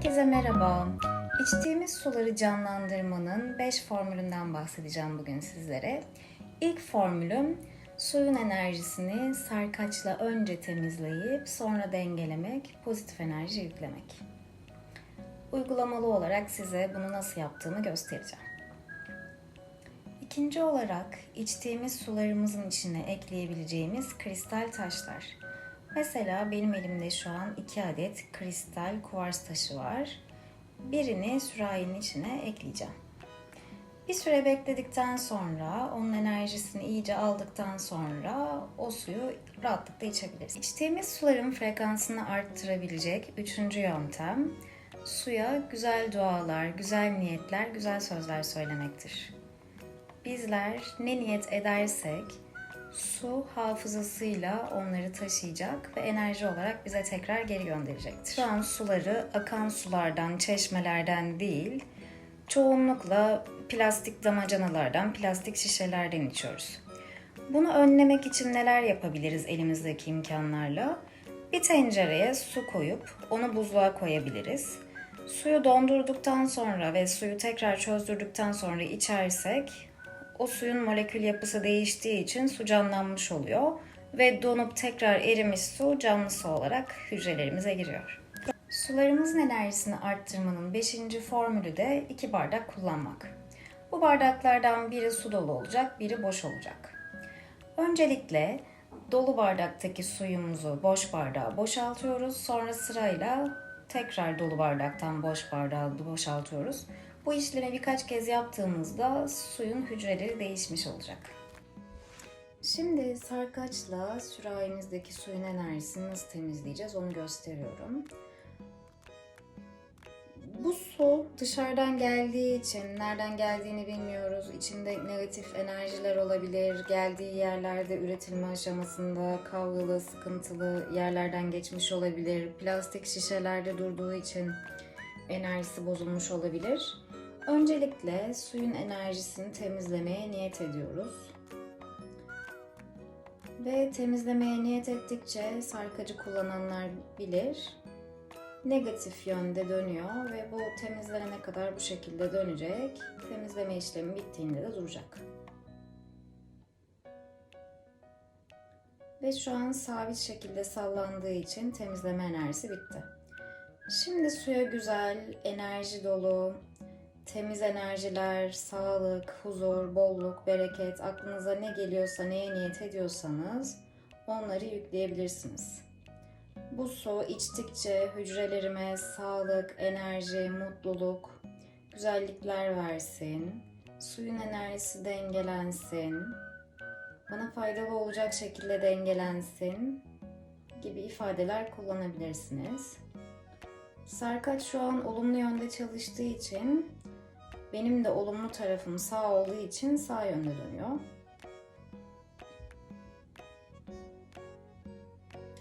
Herkese merhaba. İçtiğimiz suları canlandırmanın 5 formülünden bahsedeceğim bugün sizlere. İlk formülüm suyun enerjisini sarkaçla önce temizleyip sonra dengelemek, pozitif enerji yüklemek. Uygulamalı olarak size bunu nasıl yaptığımı göstereceğim. İkinci olarak içtiğimiz sularımızın içine ekleyebileceğimiz kristal taşlar. Mesela benim elimde şu an iki adet kristal kuvars taşı var. Birini sürahinin içine ekleyeceğim. Bir süre bekledikten sonra, onun enerjisini iyice aldıktan sonra o suyu rahatlıkla içebiliriz. İçtiğimiz suların frekansını arttırabilecek üçüncü yöntem, suya güzel dualar, güzel niyetler, güzel sözler söylemektir. Bizler ne niyet edersek su hafızasıyla onları taşıyacak ve enerji olarak bize tekrar geri gönderecektir. Şu an suları akan sulardan, çeşmelerden değil, çoğunlukla plastik damacanalardan, plastik şişelerden içiyoruz. Bunu önlemek için neler yapabiliriz elimizdeki imkanlarla? Bir tencereye su koyup onu buzluğa koyabiliriz. Suyu dondurduktan sonra ve suyu tekrar çözdürdükten sonra içersek o suyun molekül yapısı değiştiği için su canlanmış oluyor ve donup tekrar erimiş su canlı su olarak hücrelerimize giriyor. Sularımızın enerjisini arttırmanın 5. formülü de 2 bardak kullanmak. Bu bardaklardan biri su dolu olacak, biri boş olacak. Öncelikle dolu bardaktaki suyumuzu boş bardağa boşaltıyoruz. Sonra sırayla tekrar dolu bardaktan boş bardağı boşaltıyoruz. Bu işlemi birkaç kez yaptığımızda suyun hücreleri değişmiş olacak. Şimdi sarkaçla sürahimizdeki suyun enerjisini nasıl temizleyeceğiz onu gösteriyorum. Bu su dışarıdan geldiği için nereden geldiğini bilmiyoruz. İçinde negatif enerjiler olabilir. Geldiği yerlerde üretilme aşamasında kavgalı, sıkıntılı yerlerden geçmiş olabilir. Plastik şişelerde durduğu için enerjisi bozulmuş olabilir. Öncelikle suyun enerjisini temizlemeye niyet ediyoruz. Ve temizlemeye niyet ettikçe sarkacı kullananlar bilir. Negatif yönde dönüyor ve bu temizlenene kadar bu şekilde dönecek. Temizleme işlemi bittiğinde de duracak. Ve şu an sabit şekilde sallandığı için temizleme enerjisi bitti. Şimdi suya güzel, enerji dolu, temiz enerjiler, sağlık, huzur, bolluk, bereket, aklınıza ne geliyorsa, neye niyet ediyorsanız onları yükleyebilirsiniz. Bu su içtikçe hücrelerime sağlık, enerji, mutluluk, güzellikler versin. Suyun enerjisi dengelensin. Bana faydalı olacak şekilde dengelensin gibi ifadeler kullanabilirsiniz. Sarkaç şu an olumlu yönde çalıştığı için benim de olumlu tarafım sağ olduğu için sağ yönde dönüyor.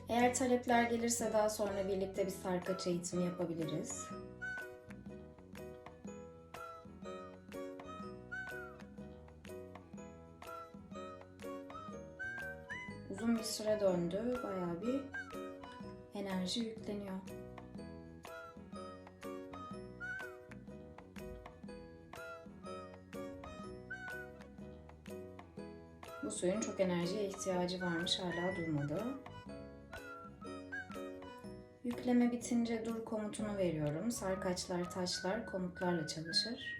Eğer talepler gelirse daha sonra birlikte bir sarkaç eğitimi yapabiliriz. Uzun bir süre döndü. Bayağı bir enerji yükleniyor. Bu suyun çok enerjiye ihtiyacı varmış hala durmadı. Yükleme bitince dur komutunu veriyorum. Sarkaçlar, taşlar komutlarla çalışır.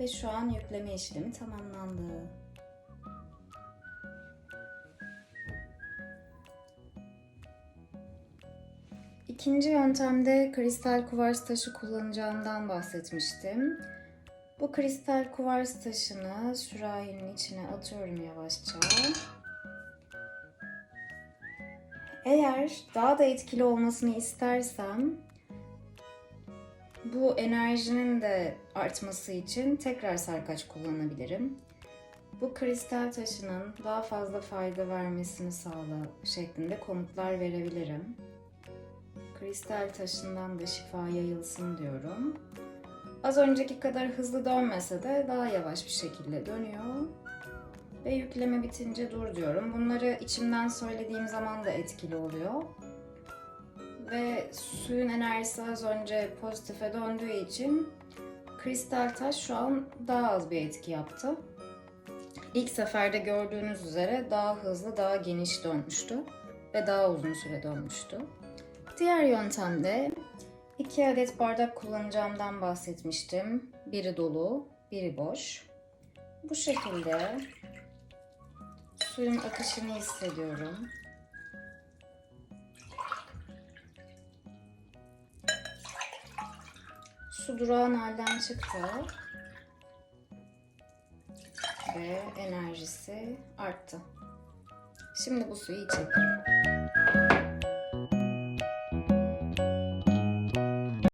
Ve şu an yükleme işlemi tamamlandı. İkinci yöntemde kristal kuvars taşı kullanacağımdan bahsetmiştim. Bu kristal kuvars taşını sürahinin içine atıyorum yavaşça. Eğer daha da etkili olmasını istersem bu enerjinin de artması için tekrar sarkaç kullanabilirim. Bu kristal taşının daha fazla fayda vermesini sağla şeklinde komutlar verebilirim. Kristal taşından da şifa yayılsın diyorum. Az önceki kadar hızlı dönmese de daha yavaş bir şekilde dönüyor. Ve yükleme bitince dur diyorum. Bunları içimden söylediğim zaman da etkili oluyor. ve suyun enerjisi az önce pozitife döndüğü için kristal taş şu an daha az bir etki yaptı. İlk seferde gördüğünüz üzere daha hızlı, daha geniş dönmüştü ve daha uzun süre dönmüştü. Diğer yöntemde iki adet bardak kullanacağımdan bahsetmiştim. Biri dolu, biri boş. Bu şekilde suyun akışını hissediyorum. Su durağan halden çıktı ve enerjisi arttı. Şimdi bu suyu içelim.